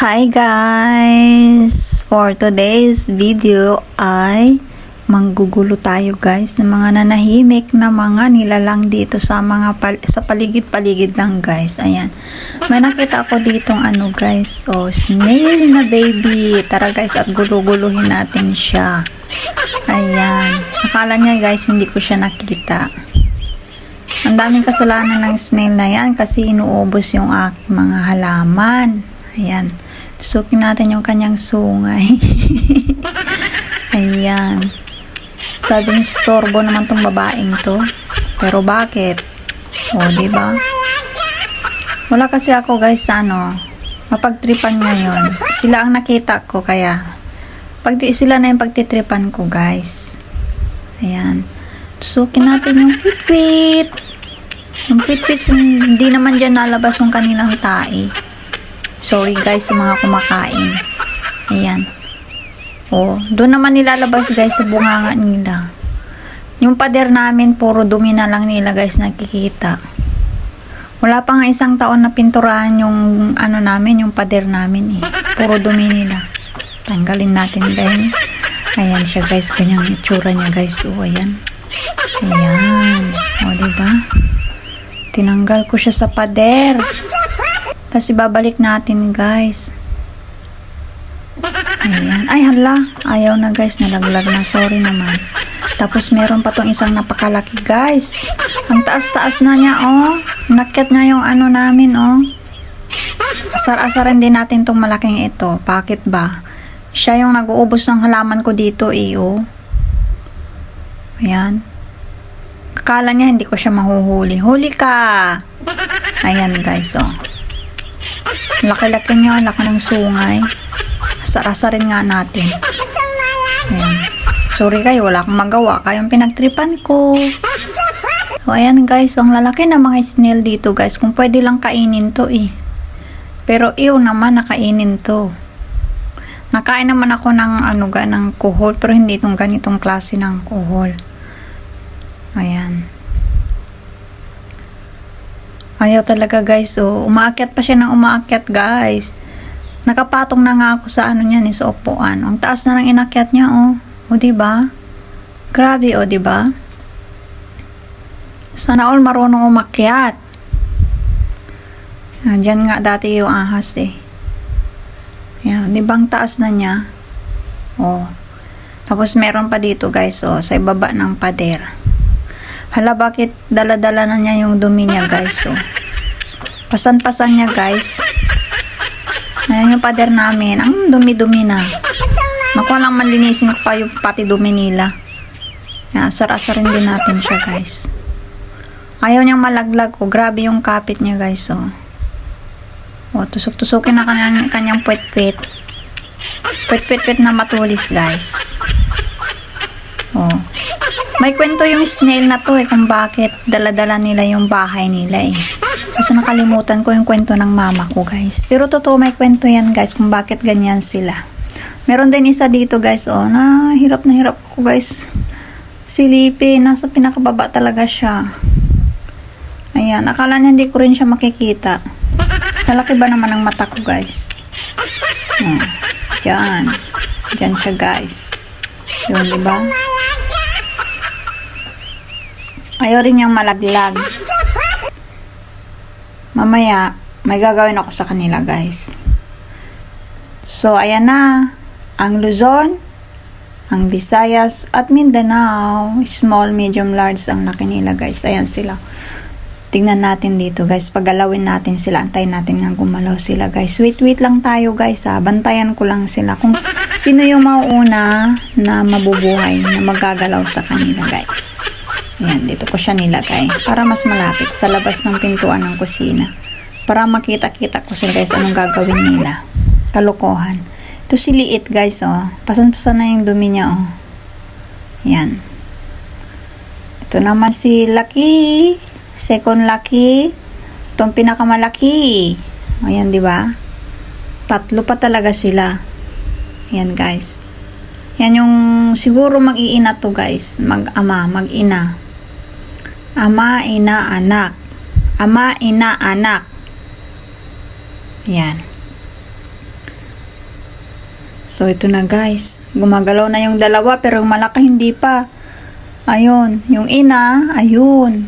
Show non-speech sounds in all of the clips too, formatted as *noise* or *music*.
Hi guys! For today's video ay manggugulo tayo guys ng mga nanahimik na mga nilalang dito sa mga pal- sa paligid-paligid lang guys. Ayan. May nakita ako ditong ano guys. Oh, snail na baby. Tara guys at guluguluhin natin siya. Ayan. Akala niya guys hindi ko siya nakita. Ang daming kasalanan ng snail na yan kasi inuubos yung aking mga halaman. Ayan. Susukin natin yung kanyang sungay. *laughs* Ayan. Sabi ni storbo naman tong babaeng to. Pero bakit? O, ba? Wala kasi ako guys ano, mapagtripan ngayon. Sila ang nakita ko kaya pag sila na yung pagtitripan ko guys. Ayan. Susukin natin yung pitpit. Yung pitpit, hindi naman dyan nalabas yung kanilang tae. Sorry guys sa mga kumakain. Ayan. Oh, doon naman nilalabas guys sa bunganga nila. Yung pader namin, puro dumi na lang nila guys nakikita. Wala pa nga isang taon na pinturahan yung ano namin, yung pader namin eh. Puro dumi nila. Tanggalin natin din. Ayan siya guys, kanyang itsura niya guys. Oh, ayan. Ayan. O, diba? Tinanggal ko siya sa pader. Tapos ibabalik natin guys. Ayan. Ay, hala. Ayaw na guys. Nalaglag na. Sorry naman. Tapos meron pa tong isang napakalaki guys. Ang taas-taas na niya oh. Nakyat niya yung ano namin oh. Asar-asaran din natin tong malaking ito. Bakit ba? Siya yung nag-uubos ng halaman ko dito eh oh. Ayan. Akala niya hindi ko siya mahuhuli. Huli ka! Ayan guys oh. Laki-laki niya. Laki ng sungay. Asar-asarin nga natin. Ayan. Sorry kayo, wala akong magawa. Kayong pinagtripan ko. So, ayan guys, ang lalaki na mga snail dito guys. Kung pwede lang kainin to eh. Pero ew naman, nakainin to. Nakain naman ako ng ano ga, ng kuhol. Pero hindi itong ganitong klase ng kuhol. Ayan. Ayaw talaga guys. So, umaakyat pa siya ng umaakyat guys. Nakapatong na nga ako sa ano niyan, eh, sa upuan. Ang taas na ng inakyat niya, oh. O, di ba? Grabe, o, di ba? Sana all marunong umakyat. Ah, Diyan nga dati yung ahas, eh. Yan, di ba ang taas na niya? Oh. Tapos meron pa dito, guys, oh, sa ibaba ng pader. Hala, bakit dala-dala na niya yung dumi niya, guys, oh. Pasan-pasan niya, guys. Ayan yung pader namin. Ang dumi-dumi na. Makuha lang manlinisin ko pa yung pati dumi nila. Yan, sarasarin din natin siya, guys. Ayaw niyang malaglag ko. Grabe yung kapit niya, guys, oh. O, tusok-tusokin na kanyang, kanyang puwet-puwet. Puwet-puwet na matulis, guys. Oh. May kwento yung snail na to eh kung bakit dala-dala nila yung bahay nila eh. Kaso nakalimutan ko yung kwento ng mama ko guys. Pero totoo may kwento yan guys kung bakit ganyan sila. Meron din isa dito guys oh na hirap na hirap ko guys. Silipin, nasa pinakababa talaga siya. Ayan, akala niya hindi ko rin siya makikita. Malaki ba naman ang mata ko guys? Hmm. Diyan. Diyan siya guys. Yun, di ba? Ayaw rin niyang malaglag. Mamaya, may gagawin ako sa kanila, guys. So, ayan na. Ang Luzon, ang Visayas, at Mindanao. Small, medium, large ang laki nila, guys. Ayan sila. Tingnan natin dito, guys. Pagalawin natin sila. Antayin natin nga gumalaw sila, guys. Wait, wait lang tayo, guys, ha. Bantayan ko lang sila. Kung sino yung mauuna na mabubuhay, na magagalaw sa kanila, guys. Ayan, dito ko siya nilagay. Para mas malapit sa labas ng pintuan ng kusina. Para makita-kita ko sila, guys, anong gagawin nila. Kalokohan. Ito si Liit, guys, oh. Pasan-pasan na yung dumi niya, oh. Ayan. Ito naman si Lucky. Second Lucky. Itong pinakamalaki. Ayan, di ba? Tatlo pa talaga sila. Ayan, guys. Yan yung siguro mag-iina to, guys. Mag-ama, mag-ina. Ama, ina, anak. Ama, ina, anak. Yan. So, ito na guys. Gumagalaw na yung dalawa, pero yung malaki hindi pa. Ayun. Yung ina, ayun.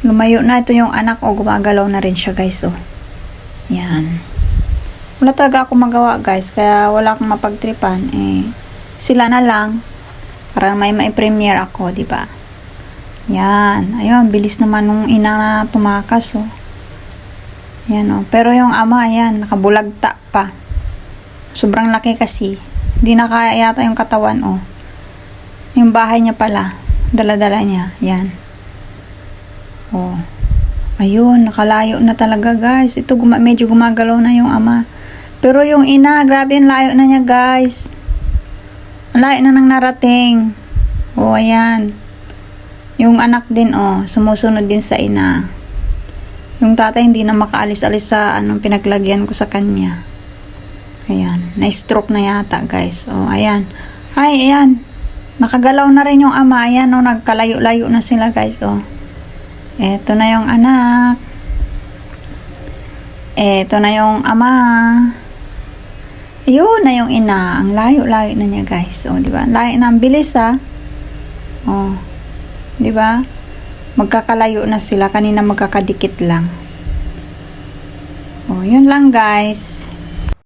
Lumayo na ito yung anak. O, gumagalaw na rin siya guys. O. Yan. Wala talaga ako magawa guys. Kaya wala akong mapagtripan. Eh, sila na lang. Para may ma-premiere ako, di ba? Yan. Ayun, bilis naman nung ina na tumakas. Oh. Yan o. Pero yung ama, yan, nakabulagta pa. Sobrang laki kasi. Hindi na kaya yata yung katawan, oh. Yung bahay niya pala. Dala-dala niya. Yan. Oh. Ayun, nakalayo na talaga, guys. Ito, guma- medyo gumagalaw na yung ama. Pero yung ina, grabe, ang layo na niya, guys. Ang layo na nang narating. Oh, ayan. Yung anak din, oh, sumusunod din sa ina. Yung tatay hindi na makaalis-alis sa anong pinaglagyan ko sa kanya. Ayan. Na-stroke na yata, guys. O, ayan. Ay, ayan. Nakagalaw na rin yung ama. Ayan, o. Nagkalayo-layo na sila, guys. O. Eto na yung anak. Eto na yung ama. Yun na yung ina. Ang layo-layo na niya, guys. O, di ba? Layo na. Ang bilis, ha. O. Di ba? magkakalayo na sila. Kanina magkakadikit lang. Oh, yun lang guys.